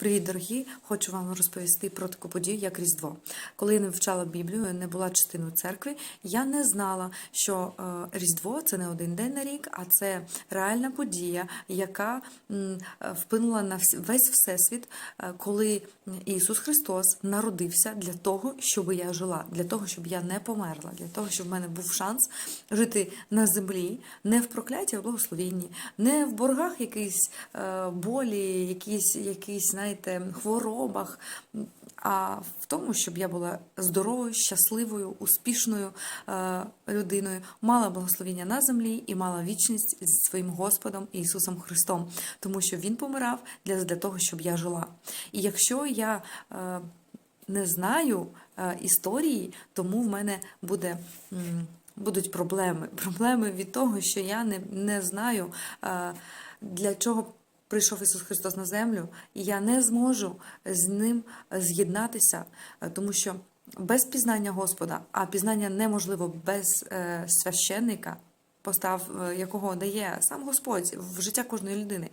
Привіт, дорогі! Хочу вам розповісти про таку подію, як Різдво. Коли я не вивчала Біблію, не була частиною церкви, я не знала, що е, Різдво це не один день на рік, а це реальна подія, яка вплинула на весь всесвіт, е, коли Ісус Христос народився для того, щоб я жила, для того, щоб я не померла, для того, щоб в мене був шанс жити на землі, не в прокляті, а в благословенні, не в боргах якійсь е, болі, якісь, якісь, знаєте, хворобах, а в тому, щоб я була здоровою, щасливою, успішною е, людиною, мала благословення на землі і мала вічність зі своїм Господом Ісусом Христом, тому що Він помирав для, для того, щоб я жила. І якщо я е, не знаю е, історії, тому в мене буде. Будуть проблеми. Проблеми від того, що я не, не знаю, для чого прийшов Ісус Христос на землю, і я не зможу з ним з'єднатися, е, тому що без пізнання Господа, а пізнання неможливо без е, священника, постав, е, якого дає сам Господь в життя кожної людини.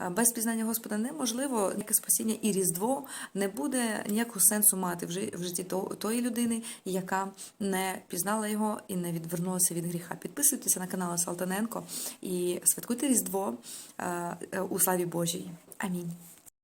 Е, Без пізнання Господа неможливо ніяке спасіння і Різдво не буде ніякого сенсу мати в жи- в житті тої людини, яка не пізнала його і не відвернулася від гріха. Підписуйтеся на канал Салтаненко і святкуйте Різдво е, у славі Божій. Амінь.